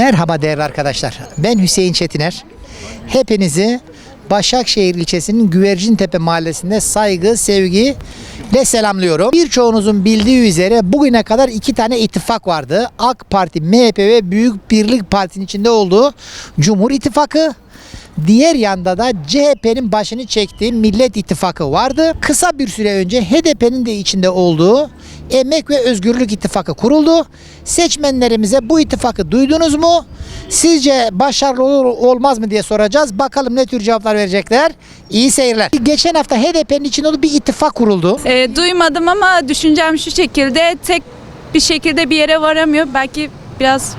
Merhaba değerli arkadaşlar. Ben Hüseyin Çetiner. Hepinizi Başakşehir ilçesinin Güvercintepe mahallesinde saygı, sevgi ile selamlıyorum. Birçoğunuzun bildiği üzere bugüne kadar iki tane ittifak vardı. AK Parti, MHP ve Büyük Birlik Parti'nin içinde olduğu Cumhur İttifakı. Diğer yanda da CHP'nin başını çektiği Millet İttifakı vardı. Kısa bir süre önce HDP'nin de içinde olduğu Emek ve Özgürlük İttifakı kuruldu. Seçmenlerimize bu ittifakı duydunuz mu? Sizce başarılı olur olmaz mı diye soracağız. Bakalım ne tür cevaplar verecekler. İyi seyirler. Geçen hafta HDP'nin içinde olduğu bir ittifak kuruldu. E, duymadım ama düşüncem şu şekilde tek bir şekilde bir yere varamıyor. Belki biraz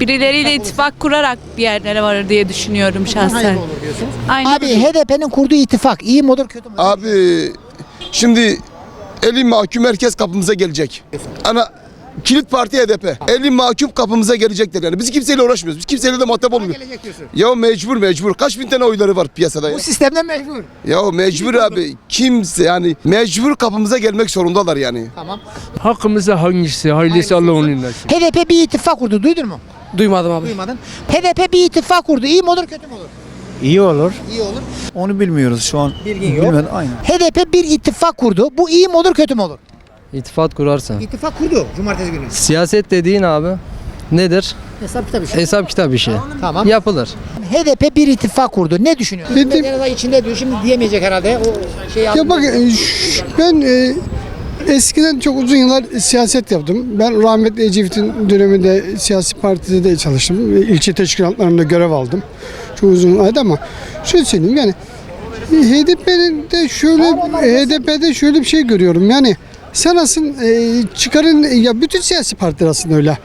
birileriyle ittifak kurarak bir yerlere varır diye düşünüyorum şahsen. Aynen. Abi HDP'nin kurduğu ittifak iyi mi olur kötü mü? Abi şimdi eli mahkum herkes kapımıza gelecek. Ana kilit parti HDP. Eli mahkum kapımıza gelecekler yani. Biz kimseyle uğraşmıyoruz. Biz kimseyle de muhatap olmuyoruz. Gelecek diyorsun. Ya mecbur mecbur. Kaç bin tane oyları var piyasada ya. Bu sistemden mecbur. Ya mecbur abi. Kimse yani mecbur kapımıza gelmek zorundalar yani. Tamam. Hakkımızda hangisi? Hayırlısı Allah onun inlesin. HDP bir ittifak kurdu. Duydun mu? Duymadım abi. Duymadın. HDP bir ittifak kurdu. İyi mi olur kötü mü olur? İyi olur. İyi olur. Onu bilmiyoruz şu an. Bilgin yok. Bilmeden, aynen. HDP bir ittifak kurdu. Bu iyi mi olur kötü mü olur? İttifak kurarsa. İttifak kurdu cumartesi günü. Siyaset dediğin abi nedir? Hesap kitap işi. Hesap kitap işi. Tamam. Yapılır. HDP bir ittifak kurdu. Ne düşünüyorsun? Dedim- içinde diyor. Şimdi diyemeyecek herhalde. O şey Ya bak e, ş- ben e, eskiden çok uzun yıllar siyaset yaptım. Ben rahmetli Ecevit'in döneminde siyasi partide de çalıştım. İlçe teşkilatlarında görev aldım. Çok uzun ayda ama şöyle söyleyeyim yani HDP'nin de şöyle HDP'de şöyle bir şey görüyorum. Yani sen aslında e, çıkarın ya bütün siyasi partiler aslında öyle.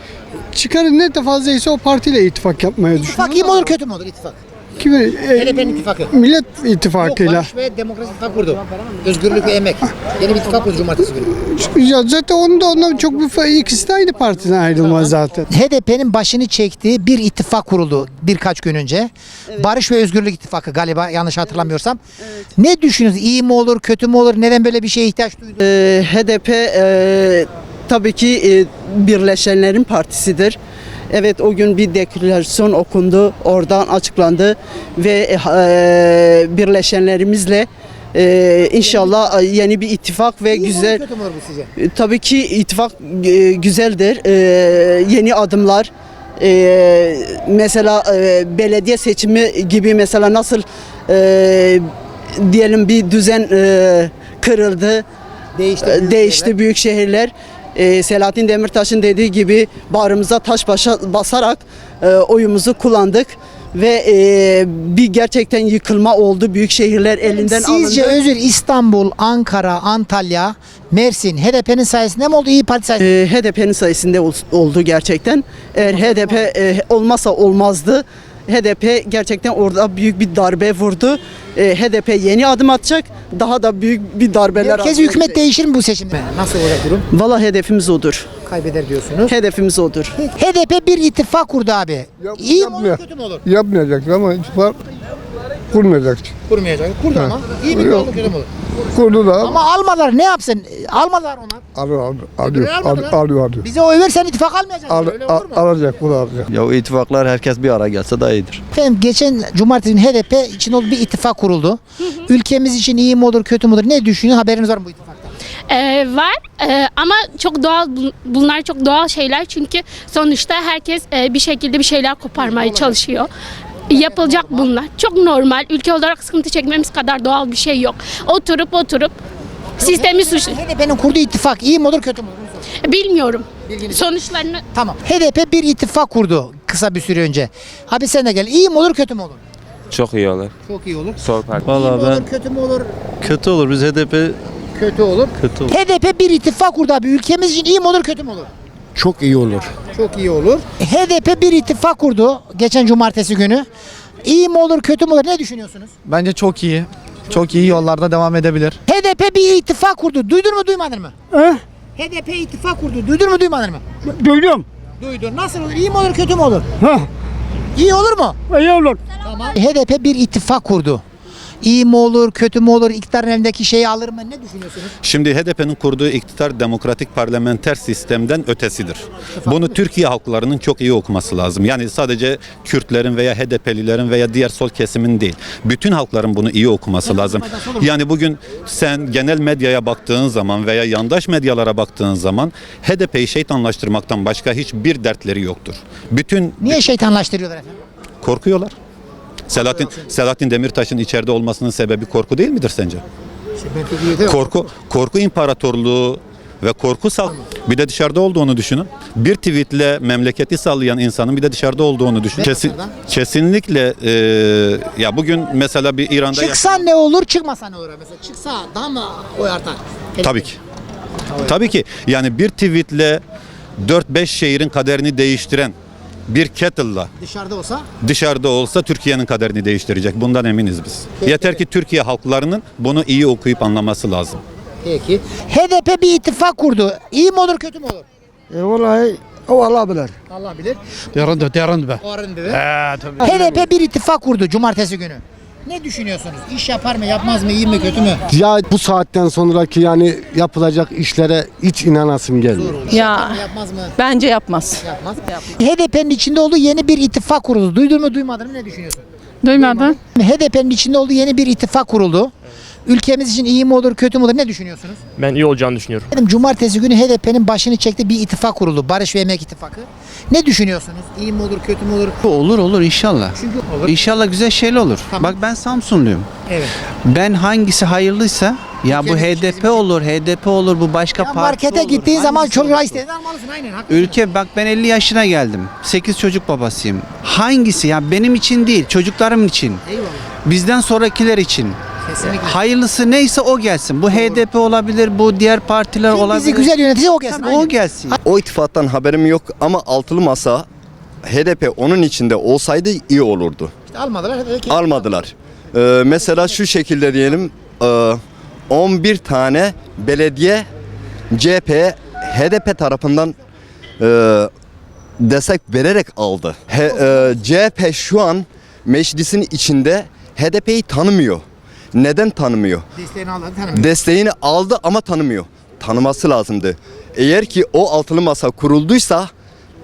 Çıkarın ne de fazlaysa o partiyle ittifak yapmaya İttifak iyi mi olur kötü mü olur ittifak? Kimi, e, HDP'nin ittifakı. Millet Yok, ittifakıyla. Barış ve Demokrasi İttifak kurdu. Özgürlük ve Emek. Yeni bir ittifak kurdu cumartesi günü. Ya zaten onun da ondan çok bir ikisi de aynı partiden ayrılmaz zaten. HDP'nin başını çektiği bir ittifak kuruldu birkaç gün önce. Barış ve Özgürlük İttifakı galiba yanlış hatırlamıyorsam. Ne düşünüyorsunuz? İyi mi olur, kötü mü olur? Neden böyle bir şeye ihtiyaç duydu? Ee, HDP e, tabii ki e, birleşenlerin partisidir. Evet o gün bir deklarasyon okundu, oradan açıklandı ve e, birleşenlerimizle e, inşallah e, yeni bir ittifak ve İyi güzel bu? E, Tabii ki ittifak e, güzeldir. E, yeni adımlar e, mesela e, belediye seçimi gibi mesela nasıl e, diyelim bir düzen e, kırıldı, Değişti. e, değişti büyük şehirler. E, Selahattin Demirtaş'ın dediği gibi bağrımıza taş başa basarak e, oyumuzu kullandık ve e, bir gerçekten yıkılma oldu. Büyük şehirler elinden Sizce alındı. özür İstanbul, Ankara, Antalya, Mersin HDP'nin sayesinde mi oldu? İyi Parti sayesinde. E, HDP'nin sayesinde ol- oldu gerçekten. Eğer HDP e, olmasa olmazdı. HDP gerçekten orada büyük bir darbe vurdu. E, HDP yeni adım atacak. Daha da büyük bir darbeler atacak. hükümet değişir mi bu seçimde? Nasıl olacak durum? Valla hedefimiz odur. Kaybeder diyorsunuz. Hedefimiz odur. HDP bir ittifak kurdu abi. İyi mi olur, yapmıyor. kötü mü olur? Yapmayacak ama ittifak kurmayacak. Kurmayacak. Kurdu ama. İyi mi Yok. olur, kötü mü olur? Kurdu da Ama almadılar ne yapsın? Almadılar onlar. alıyor, alıyor, alıyor, almadılar. alıyor, alıyor, alıyor. Bize oy versen ittifak almayacaksın. Al, Öyle al- olur mu? alacak, bu da alacak. Ya o ittifaklar herkes bir ara gelse daha iyidir. Efendim geçen cumartesi günü HDP için olduğu bir ittifak kuruldu. Ülkemiz için iyi mi olur kötü mü olur? Ne düşünüyor? Haberiniz var mı bu ittifaktan? Ee, var Ee, ama çok doğal bun- bunlar çok doğal şeyler çünkü sonuçta herkes e, bir şekilde bir şeyler koparmaya çalışıyor. Yapılacak bunlar. Çok normal. Ülke olarak sıkıntı çekmemiz kadar doğal bir şey yok. Oturup oturup sistemi suçlu. HDP'nin kurduğu ittifak iyi mi olur kötü mü olur? Bilmiyorum. Sonuçlarını Tamam. HDP bir ittifak kurdu kısa bir süre önce. Abi sen de gel. İyi mi olur kötü mü olur? Çok iyi olur. Çok iyi olur. Sol parti. iyi mi Valla ben olur kötü mü olur? kötü olur. Biz HDP Kötü olur. kötü olur. HDP bir ittifak kurdu abi. Ülkemiz için iyi mi olur kötü mü olur? Çok iyi olur. Çok iyi olur. HDP bir ittifak kurdu geçen cumartesi günü. İyi mi olur kötü mü olur ne düşünüyorsunuz? Bence çok iyi. Çok iyi yollarda devam edebilir. HDP bir ittifak kurdu. Duydun mu duymadın mı? HDP ittifak kurdu. Duydun mu duymadın mı? Duydum. Duydun. Nasıl olur? İyi mi olur kötü mü olur? İyi olur mu? İyi olur. Tamam. HDP bir ittifak kurdu. İyi mi olur, kötü mü olur, iktidarın elindeki şeyi alır mı? Ne düşünüyorsunuz? Şimdi HDP'nin kurduğu iktidar demokratik parlamenter sistemden ötesidir. Bunu Türkiye halklarının çok iyi okuması lazım. Yani sadece Kürtlerin veya HDP'lilerin veya diğer sol kesimin değil. Bütün halkların bunu iyi okuması lazım. Yani bugün sen genel medyaya baktığın zaman veya yandaş medyalara baktığın zaman HDP'yi şeytanlaştırmaktan başka hiçbir dertleri yoktur. Bütün Niye şeytanlaştırıyorlar efendim? korkuyorlar. Selahattin, Selahattin Demirtaş'ın içeride olmasının sebebi korku değil midir sence? Korku, korku imparatorluğu ve korku sal bir de dışarıda olduğunu düşünün. Bir tweetle memleketi sallayan insanın bir de dışarıda olduğunu düşünün. Kesin, kesinlikle e, ya bugün mesela bir İran'da Çıksa ne olur, çıkmasa ne olur? Mesela çıksa daha mı oy artar? Tabii ki. Tabii ki. Yani bir tweetle 4-5 şehrin kaderini değiştiren bir kettle'la Dışarıda olsa dışarıda olsa Türkiye'nin kaderini değiştirecek. Bundan eminiz biz. Yeter ki Türkiye halklarının bunu iyi okuyup anlaması lazım. Peki. HDP bir ittifak kurdu. İyi mi olur, kötü mü olur? E vallahi o Allah bilir. Allah bilir. Yarın yarın be. O arın dedi. HDP bir ittifak kurdu cumartesi günü. Ne düşünüyorsunuz? İş yapar mı, yapmaz mı, iyi mi, kötü mü? Ya bu saatten sonraki yani yapılacak işlere hiç inanasım gelmiyor. Ya Yapmaz mı? bence yapmaz. Yapmaz. HDP'nin içinde olduğu yeni bir ittifak kuruldu. Duydun mu, duymadın mı? Ne düşünüyorsun? Duymadın? HDP'nin içinde olduğu yeni bir ittifak kuruldu. Ülkemiz için iyi mi olur, kötü mü olur? Ne düşünüyorsunuz? Ben iyi olacağını düşünüyorum. Dedim cumartesi günü HDP'nin başını çekti bir ittifak kuruldu. Barış ve Emek İttifakı. Ne düşünüyorsunuz? İyi mi olur, kötü mü olur? Olur olur inşallah. Çünkü olur. İnşallah güzel şeyler olur. Tamam. Bak ben Samsunluyum. Evet. Ben hangisi hayırlıysa ya bu Ülkemiz için, bizim HDP için. olur, HDP olur, bu başka Ya parti markete olur. gittiğin zaman Hangisi çocuğa olursa istediğini almalısın aynen. haklısın. Ülke bak ben 50 yaşına geldim. 8 çocuk babasıyım. Hangisi ya benim için değil, çocuklarım için. Eyvallah. Bizden sonrakiler için. Kesinlikle. Hayırlısı neyse o gelsin. Bu HDP olabilir, bu diğer partiler Kim olabilir. bizi güzel yönetici o gelsin. O gelsin. O ittifaktan haberim yok ama altılı masa HDP onun içinde olsaydı iyi olurdu. İşte almadılar. HDP. Almadılar. Ee, mesela şu şekilde diyelim e, 11 tane belediye CHP HDP tarafından e, destek vererek aldı. He, e, CHP şu an meclisin içinde HDP'yi tanımıyor. Neden tanımıyor? Desteğini aldı. tanımıyor. Desteğini aldı ama tanımıyor. Tanıması lazımdı. Eğer ki o altılı masa kurulduysa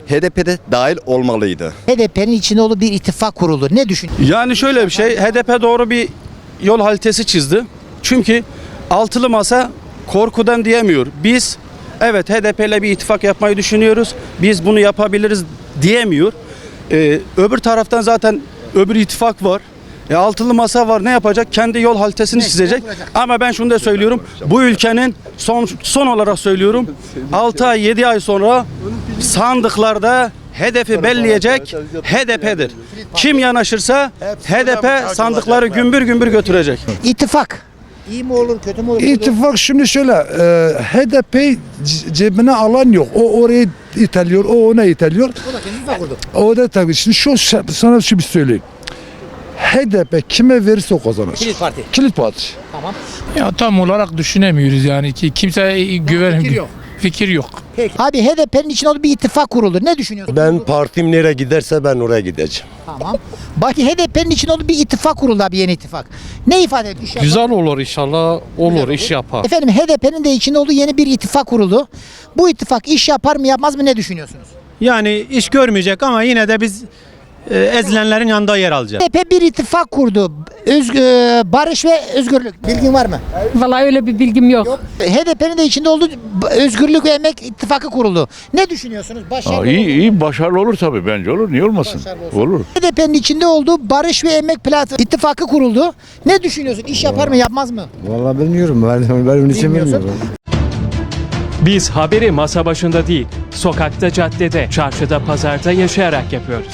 HDP'de dahil olmalıydı. HDP'nin içinde olduğu bir ittifak kuruldu. Ne düşünüyorsun? Yani şöyle bir şey, HDP doğru bir yol haritası çizdi. Çünkü altılı masa korkudan diyemiyor. Biz evet HDP ile bir ittifak yapmayı düşünüyoruz. Biz bunu yapabiliriz diyemiyor. Ee, öbür taraftan zaten öbür ittifak var. E, altılı masa var ne yapacak? Kendi yol haritasını çizecek. Ama ben şunu da söylüyorum. Bu ülkenin son son olarak söylüyorum. 6 ay 7 ay sonra sandıklarda hedefi belleyecek HDP'dir. Kim yanaşırsa HDP sandıkları gümbür gümbür götürecek. İttifak. İyi mi olur, kötü mü olur? İttifak şimdi şöyle e, HDP cebine alan yok. O oraya iteliyor, o ona iteliyor. O da kendi kurdu. O da tabii. Şimdi şu sana şu bir söyleyeyim. HDP kime verirse o kazanır. Kilit Parti. Kilit parti. Tamam. Ya tam olarak düşünemiyoruz yani ki kimse güven fikir yok. Fikir yok. Peki. Abi HDP'nin olduğu bir ittifak kuruldu. Ne düşünüyorsun? Ben partim nereye giderse ben oraya gideceğim. Tamam. Bak HDP'nin olduğu bir ittifak kuruldu abi yeni ittifak. Ne ifade ediyor? Yapar. olur inşallah olur iş yapar. Efendim HDP'nin de içinde olduğu yeni bir ittifak kuruldu. Bu ittifak iş yapar mı yapmaz mı ne düşünüyorsunuz? Yani iş görmeyecek ama yine de biz e, ezilenlerin yanında yer alacağız. HDP bir ittifak kurdu. Özgü, barış ve özgürlük. Bilgin var mı? Vallahi öyle bir bilgim yok. HDP'nin de içinde olduğu özgürlük ve emek ittifakı kuruldu. Ne düşünüyorsunuz? Başarılı olur mu? iyi başarılı olur tabii bence olur. Niye olmasın? Başarılı olsun. Olur. HDP'nin içinde olduğu barış ve emek platformu ittifakı kuruldu. Ne düşünüyorsun? İş yapar mı yapmaz mı? Vallahi bilmiyorum. Ben, ben onun için Bilmiyorsun. bilmiyorum. Biz haberi masa başında değil, sokakta, caddede, çarşıda, pazarda yaşayarak yapıyoruz.